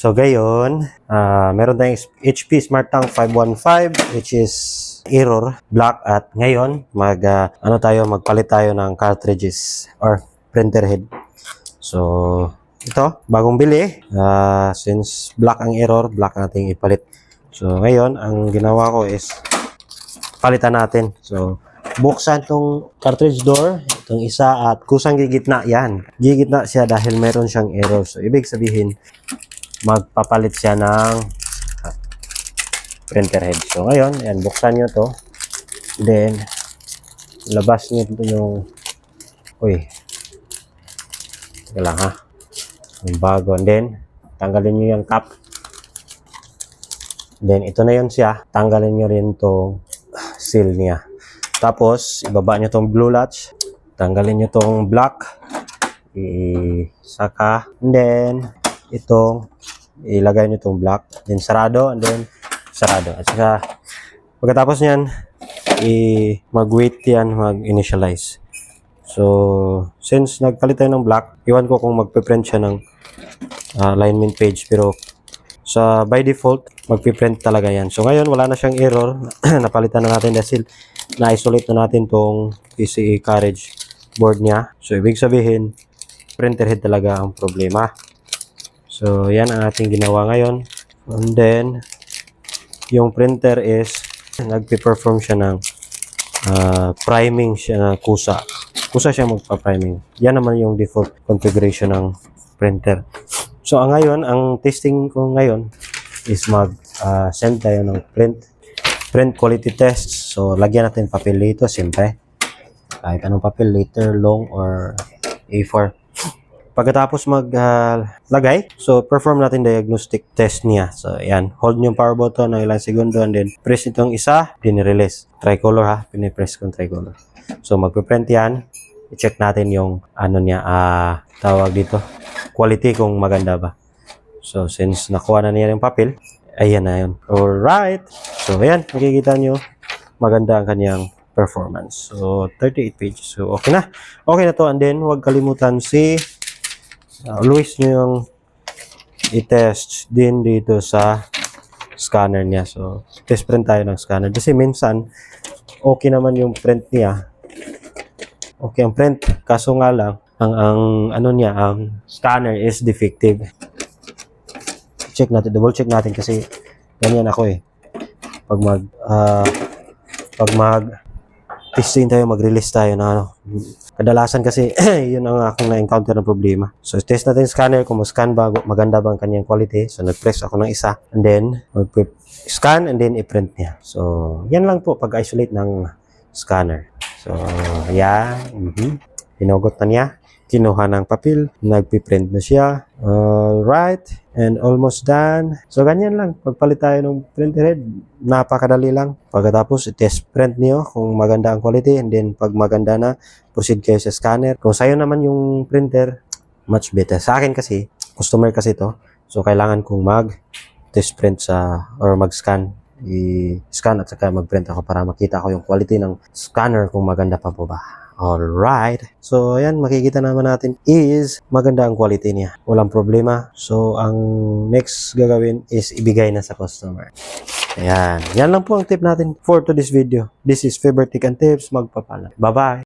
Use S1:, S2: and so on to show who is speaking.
S1: So gayon, ah meron tayong HP Smart Tank 515 which is error black at ngayon mag ah, ano tayo magpalit tayo ng cartridges or printer head. So ito, bagong bili. Ah, since black ang error, black natin ipalit. So ngayon, ang ginawa ko is palitan natin. So buksan tong cartridge door, itong isa at kusang gigitna yan. Gigitna siya dahil meron siyang error. So ibig sabihin, magpapalit siya ng printer head. So ngayon, ayan, buksan nyo to. Then, labas nyo ito yung, uy, lang ha. Yung bago. And then, tanggalin nyo yung cap. Then, ito na yun siya. Tanggalin nyo rin tong seal niya. Tapos, ibaba nyo tong blue latch. Tanggalin nyo tong black. Isaka. And then, itong ilagay nyo tong black. Then, sarado. And then, sarado. At saka, pagkatapos nyan, mag-wait yan, mag-initialize. So, since nagpalit tayo ng black, iwan ko kung magpe-print siya ng ah, alignment page. Pero, sa by default, magpiprint talaga yan. So, ngayon, wala na siyang error. Napalitan na natin dahil na-isolate na natin tong PCE carriage board niya. So, ibig sabihin, printer head talaga ang problema. So, yan ang ating ginawa ngayon. And then, yung printer is, nagpe-perform siya ng ah, priming siya na kusa. Kusa siya magpa-priming. Yan naman yung default configuration ng printer. So, ang ngayon, ang testing ko ngayon is mag ah, send tayo ng print print quality test. So, lagyan natin papel dito, siyempre. Kahit anong papel, liter, long, or A4. Pagkatapos maglagay, so perform natin diagnostic test niya. So, ayan. Hold yung power button ng ilang segundo and then press itong isa, then release. Tricolor ha, pinipress kong tricolor. So, magpiprint yan. I-check natin yung ano niya, ah, tawag dito, quality kung maganda ba. So, since nakuha na niya yung papel, ayan na yun. Alright. So, ayan, makikita nyo, maganda ang kanyang performance. So, 38 pages. So, okay na. Okay na to. And then, huwag kalimutan si uh, always nyo yung i-test din dito sa scanner niya. So, test print tayo ng scanner. Kasi minsan, okay naman yung print niya. Okay ang print. Kaso nga lang, ang, ang ano niya, ang scanner is defective. Check natin, double check natin kasi ganyan ako eh. Pag mag, ah, pag mag testing tayo, mag-release tayo na ano. Kadalasan kasi, yun ang akong na-encounter na problema. So, test natin scanner kung scan ba, maganda ba ang kanyang quality. So, nag-press ako ng isa. And then, mag-scan and then i-print niya. So, yan lang po pag-isolate ng scanner. So, yan. mhm Pinugot na niya. Kinuha ng papel. Nagpiprint na siya. Alright. And almost done. So, ganyan lang. Pagpalit tayo ng printer head, napakadali lang. Pagkatapos, i-test print niyo kung maganda ang quality. And then, pag maganda na, proceed kayo sa scanner. Kung sa'yo naman yung printer, much better. Sa akin kasi, customer kasi to. So, kailangan kong mag-test print sa, or mag-scan. I-scan at saka mag-print ako para makita ko yung quality ng scanner kung maganda pa po ba. Alright. So, ayan, makikita naman natin is maganda ang quality niya. Walang problema. So, ang next gagawin is ibigay na sa customer. Ayan. Yan lang po ang tip natin for to this video. This is Tick and Tips. Magpapala. Bye-bye.